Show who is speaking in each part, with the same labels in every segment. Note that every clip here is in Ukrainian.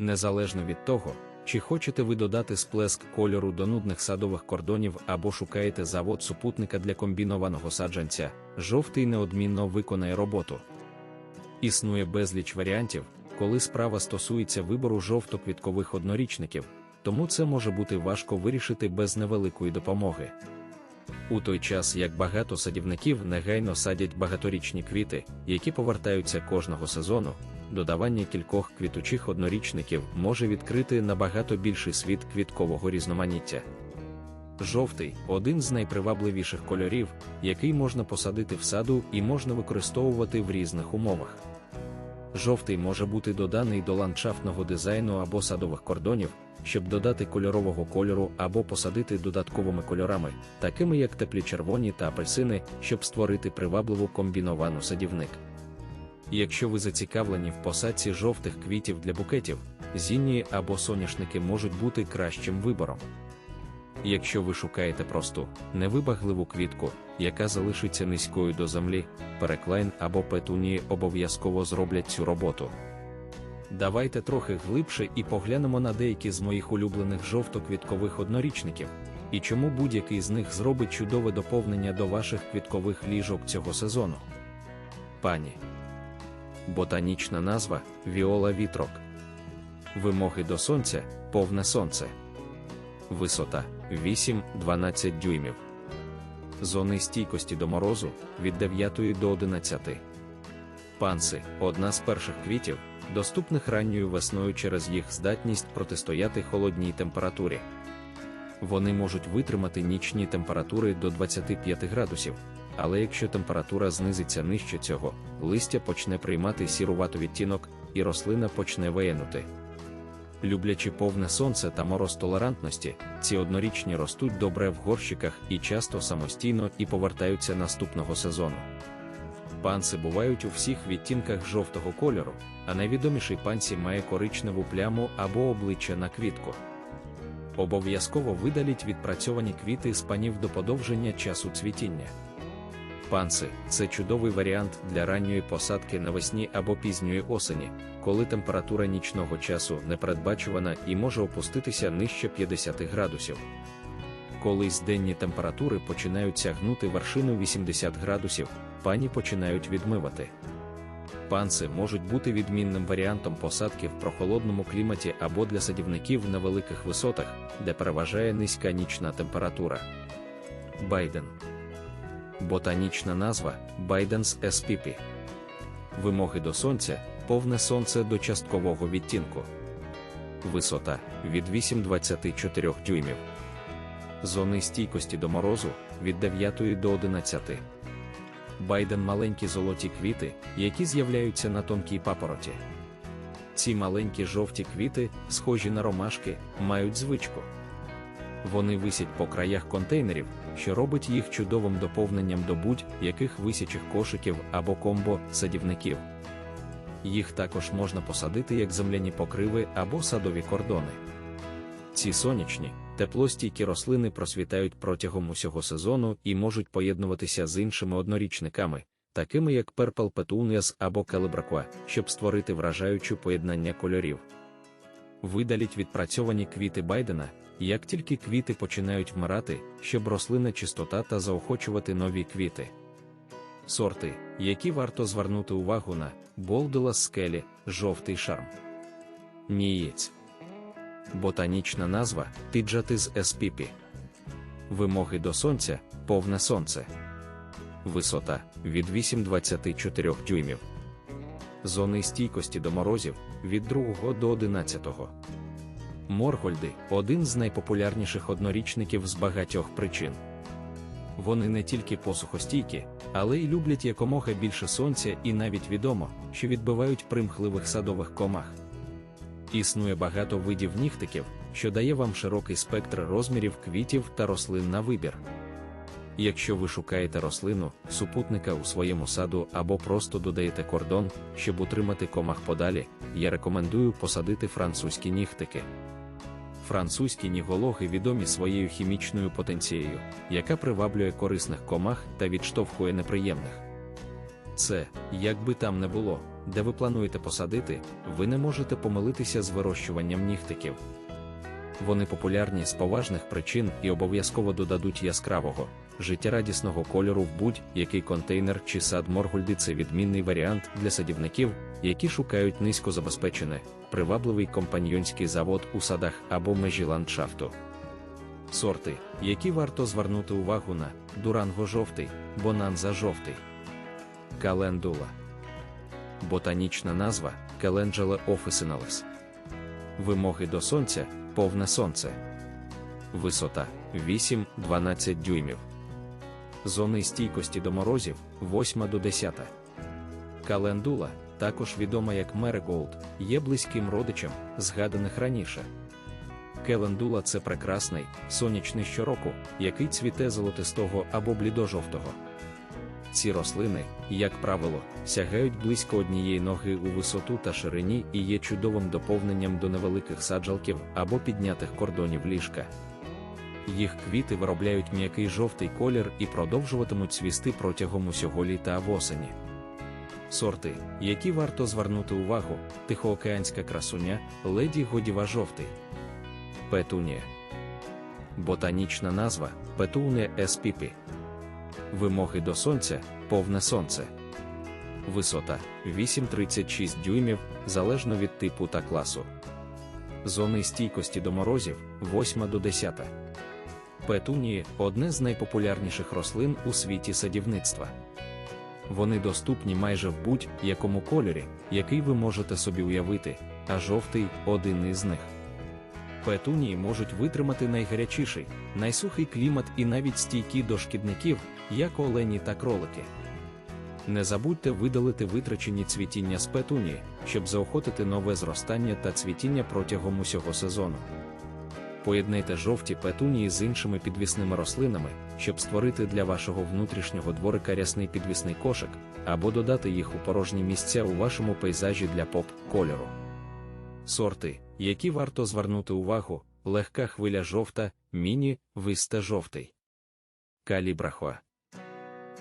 Speaker 1: Незалежно від того, чи хочете ви додати сплеск кольору до нудних садових кордонів або шукаєте завод супутника для комбінованого саджанця, жовтий неодмінно виконає роботу. Існує безліч варіантів, коли справа стосується вибору жовтоквіткових однорічників, тому це може бути важко вирішити без невеликої допомоги. У той час як багато садівників негайно садять багаторічні квіти, які повертаються кожного сезону, додавання кількох квітучих однорічників може відкрити набагато більший світ квіткового різноманіття. Жовтий один з найпривабливіших кольорів, який можна посадити в саду і можна використовувати в різних умовах. Жовтий може бути доданий до ландшафтного дизайну або садових кордонів, щоб додати кольорового кольору або посадити додатковими кольорами, такими як теплі червоні та апельсини, щоб створити привабливу комбіновану садівник. Якщо ви зацікавлені в посадці жовтих квітів для букетів, зінні або соняшники можуть бути кращим вибором. Якщо ви шукаєте просту, невибагливу квітку, яка залишиться низькою до землі, переклайн або петунії обов'язково зроблять цю роботу. Давайте трохи глибше і поглянемо на деякі з моїх улюблених жовтоквіткових однорічників, і чому будь-який з них зробить чудове доповнення до ваших квіткових ліжок цього сезону. Пані. Ботанічна назва Віола Вітрок. Вимоги до сонця повне сонце. Висота 8-12 дюймів. Зони стійкості до морозу від 9 до 11. Панси одна з перших квітів, доступних ранньою весною через їх здатність протистояти холодній температурі. Вони можуть витримати нічні температури до 25 градусів, але якщо температура знизиться нижче цього, листя почне приймати сірувату відтінок, і рослина почне виянути. Люблячи повне сонце та мороз толерантності, ці однорічні ростуть добре в горщиках і часто самостійно і повертаються наступного сезону. Панси бувають у всіх відтінках жовтого кольору, а найвідоміший пансі має коричневу пляму або обличчя на квітку. Обов'язково видаліть відпрацьовані квіти з панів до подовження часу цвітіння. Панси це чудовий варіант для ранньої посадки навесні або пізньої осені, коли температура нічного часу непередбачувана і може опуститися нижче 50 градусів. Колись денні температури починають сягнути вершину 80 градусів, пані починають відмивати. Панси можуть бути відмінним варіантом посадки в прохолодному кліматі або для садівників на великих висотах, де переважає низька нічна температура. Байден Ботанічна назва Байденс SPP. Вимоги до сонця повне сонце до часткового відтінку. Висота від 8-24 дюймів. Зони стійкості до морозу від 9 до 11. Байден маленькі золоті квіти, які з'являються на тонкій папороті. Ці маленькі жовті квіти, схожі на ромашки, мають звичку. Вони висять по краях контейнерів, що робить їх чудовим доповненням до будь-яких висячих кошиків або комбо садівників. Їх також можна посадити як земляні покриви або садові кордони. Ці сонячні, теплостійкі рослини просвітають протягом усього сезону і можуть поєднуватися з іншими однорічниками, такими як Purple Petunias або Calibrakwa, щоб створити вражаючу поєднання кольорів. Видаліть відпрацьовані квіти Байдена, як тільки квіти починають вмирати, щоб рослина чистота та заохочувати нові квіти. Сорти, які варто звернути увагу на Болдела скелі, жовтий шарм. Нієць. Ботанічна назва Тиджатиз еспіпі. Вимоги до сонця повне сонце. Висота від 8-24 дюймів. Зони стійкості до морозів від 2 до 11. Моргольди один з найпопулярніших однорічників з багатьох причин. Вони не тільки посухостійкі, але й люблять якомога більше сонця, і навіть відомо, що відбивають примхливих садових комах. Існує багато видів нігтиків, що дає вам широкий спектр розмірів квітів та рослин на вибір. Якщо ви шукаєте рослину, супутника у своєму саду або просто додаєте кордон, щоб утримати комах подалі, я рекомендую посадити французькі нігтики. Французькі нігологи відомі своєю хімічною потенцією, яка приваблює корисних комах та відштовхує неприємних. Це, як би там не було, де ви плануєте посадити, ви не можете помилитися з вирощуванням нігтиків. Вони популярні з поважних причин і обов'язково додадуть яскравого, життєрадісного кольору в будь-який контейнер чи сад моргульди це відмінний варіант для садівників, які шукають низькозабезпечене, привабливий компаньйонський завод у садах або межі ландшафту. Сорти, які варто звернути увагу на дуранго жовтий, бонанза жовтий, календула. Ботанічна назва Calendula officinalis. Вимоги до сонця повне сонце. Висота 8-12 дюймів. Зони стійкості до морозів 8 до 10. Календула, також відома як Мереголд, є близьким родичем, згаданих раніше. Келендула це прекрасний, сонячний щороку, який цвіте золотистого або блідожовтого. Ці рослини, як правило, сягають близько однієї ноги у висоту та ширині і є чудовим доповненням до невеликих саджалків або піднятих кордонів ліжка. Їх квіти виробляють м'який жовтий колір і продовжуватимуть цвісти протягом усього літа або осені. Сорти, які варто звернути увагу, тихоокеанська красуня, леді Годіва жовтий. Петунія. Ботанічна назва Петунія еспіпі. Вимоги до сонця повне сонце. Висота 8,36 дюймів залежно від типу та класу. Зони стійкості до морозів 8 до 10. Петунії одне з найпопулярніших рослин у світі садівництва. Вони доступні майже в будь-якому кольорі, який ви можете собі уявити, а жовтий один із них. Петунії можуть витримати найгарячіший, найсухий клімат і навіть стійкі до шкідників, як олені та кролики. Не забудьте видалити витрачені цвітіння з петунії, щоб заохотити нове зростання та цвітіння протягом усього сезону. Поєднайте жовті петунії з іншими підвісними рослинами, щоб створити для вашого внутрішнього дворика рясний підвісний кошик, або додати їх у порожні місця у вашому пейзажі для поп-кольору. Сорти, які варто звернути увагу, легка хвиля жовта, міні, висте жовтий. Калібрахоа.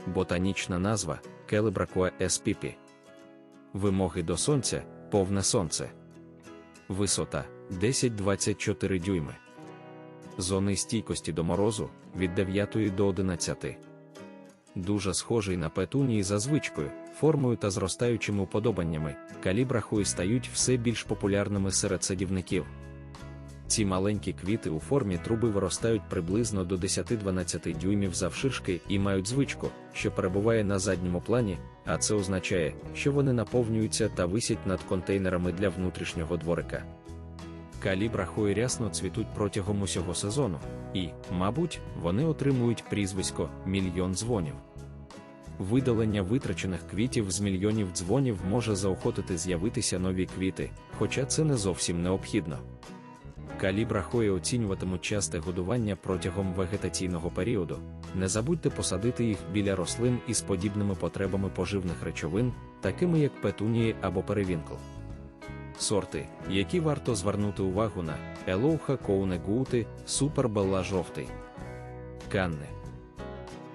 Speaker 1: Ботанічна назва Келебракоа еспіпі. Вимоги до сонця повне сонце. Висота 10-24 дюйми. Зони стійкості до морозу від 9 до 11. Дуже схожий на петунії за звичкою, формою та зростаючими уподобаннями, калібрахуї стають все більш популярними серед садівників. Ці маленькі квіти у формі труби виростають приблизно до 10-12 дюймів завширшки і мають звичку, що перебуває на задньому плані, а це означає, що вони наповнюються та висять над контейнерами для внутрішнього дворика. Калібрахої рясно цвітуть протягом усього сезону, і, мабуть, вони отримують прізвисько мільйон дзвонів. Видалення витрачених квітів з мільйонів дзвонів може заохотити з'явитися нові квіти, хоча це не зовсім необхідно. Калібра хої оцінюватимуть часте годування протягом вегетаційного періоду. Не забудьте посадити їх біля рослин із подібними потребами поживних речовин, такими як петунії або перевінкл. Сорти, які варто звернути увагу на Елоуха Коуне Гути, Супербелла жовтий. Канне.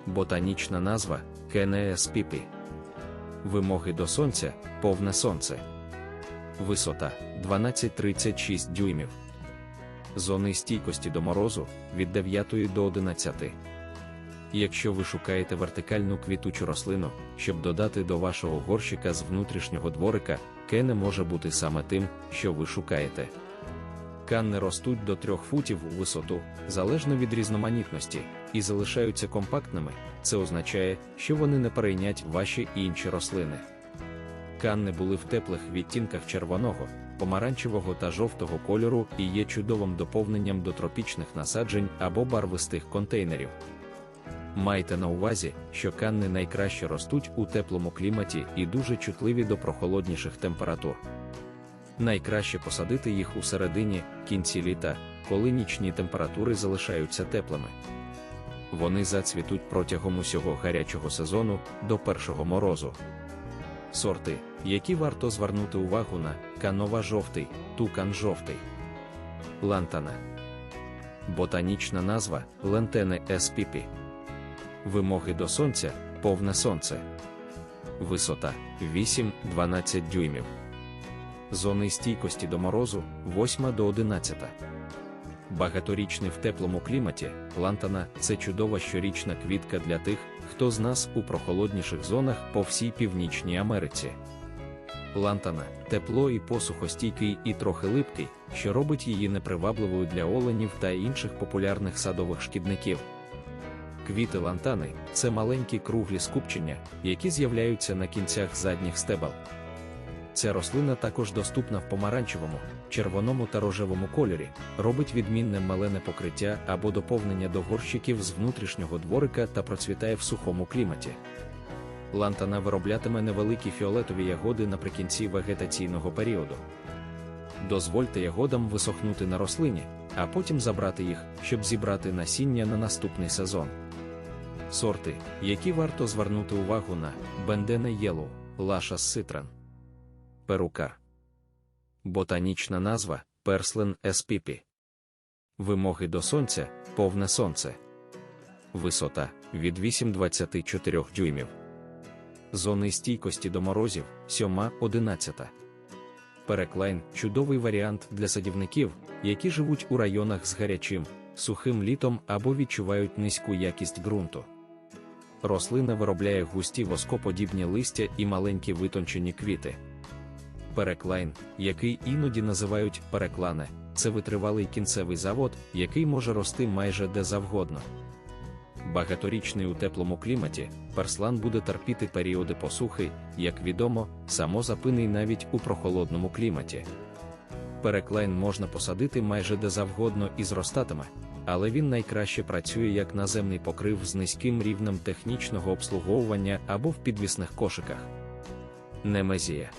Speaker 1: Ботанічна назва Кенеес піпі. Вимоги до сонця повне сонце. Висота 12-36 дюймів. Зони стійкості до морозу від 9 до 11. Якщо ви шукаєте вертикальну квітучу рослину, щоб додати до вашого горщика з внутрішнього дворика, кене може бути саме тим, що ви шукаєте. Канни ростуть до 3 футів у висоту, залежно від різноманітності, і залишаються компактними. Це означає, що вони не перейнять ваші інші рослини. Канни були в теплих відтінках червоного, помаранчевого та жовтого кольору і є чудовим доповненням до тропічних насаджень або барвистих контейнерів. Майте на увазі, що канни найкраще ростуть у теплому кліматі і дуже чутливі до прохолодніших температур. Найкраще посадити їх у середині кінці літа, коли нічні температури залишаються теплими. Вони зацвітуть протягом усього гарячого сезону до першого морозу. Сорти, які варто звернути увагу на канова жовтий, тукан жовтий, лантана. Ботанічна назва лентене еспіпі. Вимоги до сонця повне сонце. висота 8-12 дюймів. Зони стійкості до морозу 8 до 11. Багаторічний в теплому кліматі, лантана це чудова щорічна квітка для тих, хто з нас у прохолодніших зонах по всій Північній Америці. Лантана тепло і посухостійкий і трохи липкий, що робить її непривабливою для оленів та інших популярних садових шкідників. Квіти лантани це маленькі круглі скупчення, які з'являються на кінцях задніх стебел. Ця рослина також доступна в помаранчевому, червоному та рожевому кольорі, робить відмінне малене покриття або доповнення до горщиків з внутрішнього дворика та процвітає в сухому кліматі. Лантана вироблятиме невеликі фіолетові ягоди наприкінці вегетаційного періоду. Дозвольте ягодам висохнути на рослині, а потім забрати їх, щоб зібрати насіння на наступний сезон. Сорти, які варто звернути увагу на Бендене Єлоу, Лаша Ситран. Перукар. Ботанічна назва Перслен еспіпі. Вимоги до сонця повне сонце. Висота від 8-24 дюймів. Зони стійкості до морозів 7-11. Переклайн чудовий варіант для садівників, які живуть у районах з гарячим, сухим літом або відчувають низьку якість ґрунту. Рослина виробляє густі воскоподібні листя і маленькі витончені квіти. Переклайн, який іноді називають переклане, це витривалий кінцевий завод, який може рости майже де завгодно. Багаторічний у теплому кліматі, перслан буде терпіти періоди посухи, як відомо, самозапинний навіть у прохолодному кліматі. Переклайн можна посадити майже де завгодно і зростатиме, але він найкраще працює як наземний покрив з низьким рівнем технічного обслуговування або в підвісних кошиках. Немезія.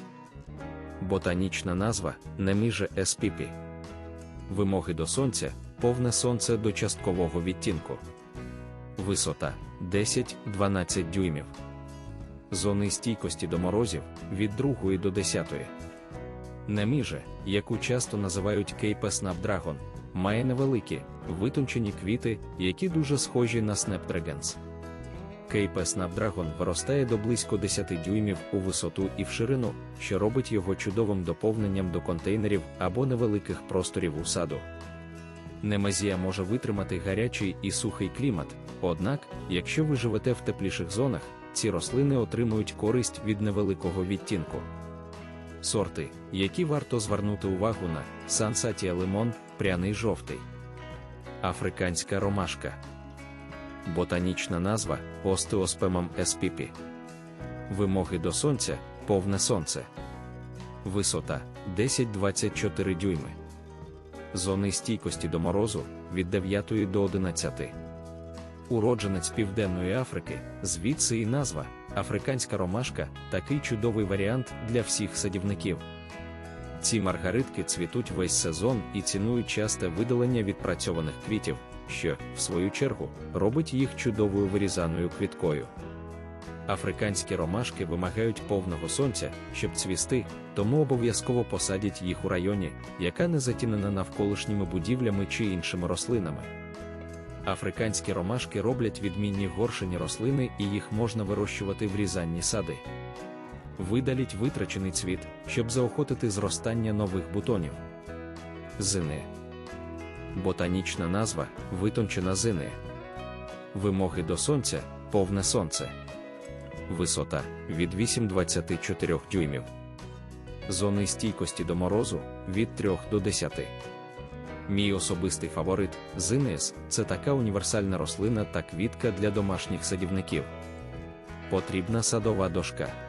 Speaker 1: Ботанічна назва Неміже еспіпі. Вимоги до сонця повне сонце до часткового відтінку. Висота 10-12 дюймів. Зони стійкості до морозів від 2 до 10. Неміже, яку часто називають Кейпе Snapdragon, має невеликі, витончені квіти, які дуже схожі на Snapdragons. Кейпе Snapdragon виростає до близько 10 дюймів у висоту і в ширину, що робить його чудовим доповненням до контейнерів або невеликих просторів у саду. Немезія може витримати гарячий і сухий клімат, однак, якщо ви живете в тепліших зонах, ці рослини отримують користь від невеликого відтінку. Сорти, які варто звернути увагу на Сансатія лимон, пряний жовтий, африканська ромашка, ботанічна назва Остеоспемом еспіпі. Вимоги до сонця повне сонце. Висота 10-24 дюйми. Зони стійкості до морозу від 9 до 11. Уродженець Південної Африки, звідси і назва африканська ромашка такий чудовий варіант для всіх садівників. Ці маргаритки цвітуть весь сезон і цінують часте видалення відпрацьованих квітів, що, в свою чергу, робить їх чудовою вирізаною квіткою. Африканські ромашки вимагають повного сонця, щоб цвісти, тому обов'язково посадять їх у районі, яка не затінена навколишніми будівлями чи іншими рослинами. Африканські ромашки роблять відмінні горшені рослини і їх можна вирощувати в різанні сади. Видаліть витрачений цвіт, щоб заохотити зростання нових бутонів. Зини. Ботанічна назва витончена зини. Вимоги до сонця повне сонце. Висота від 8-24 дюймів. Зони стійкості до морозу від 3 до 10. Мій особистий фаворит зинес це така універсальна рослина та квітка для домашніх садівників. Потрібна садова дошка.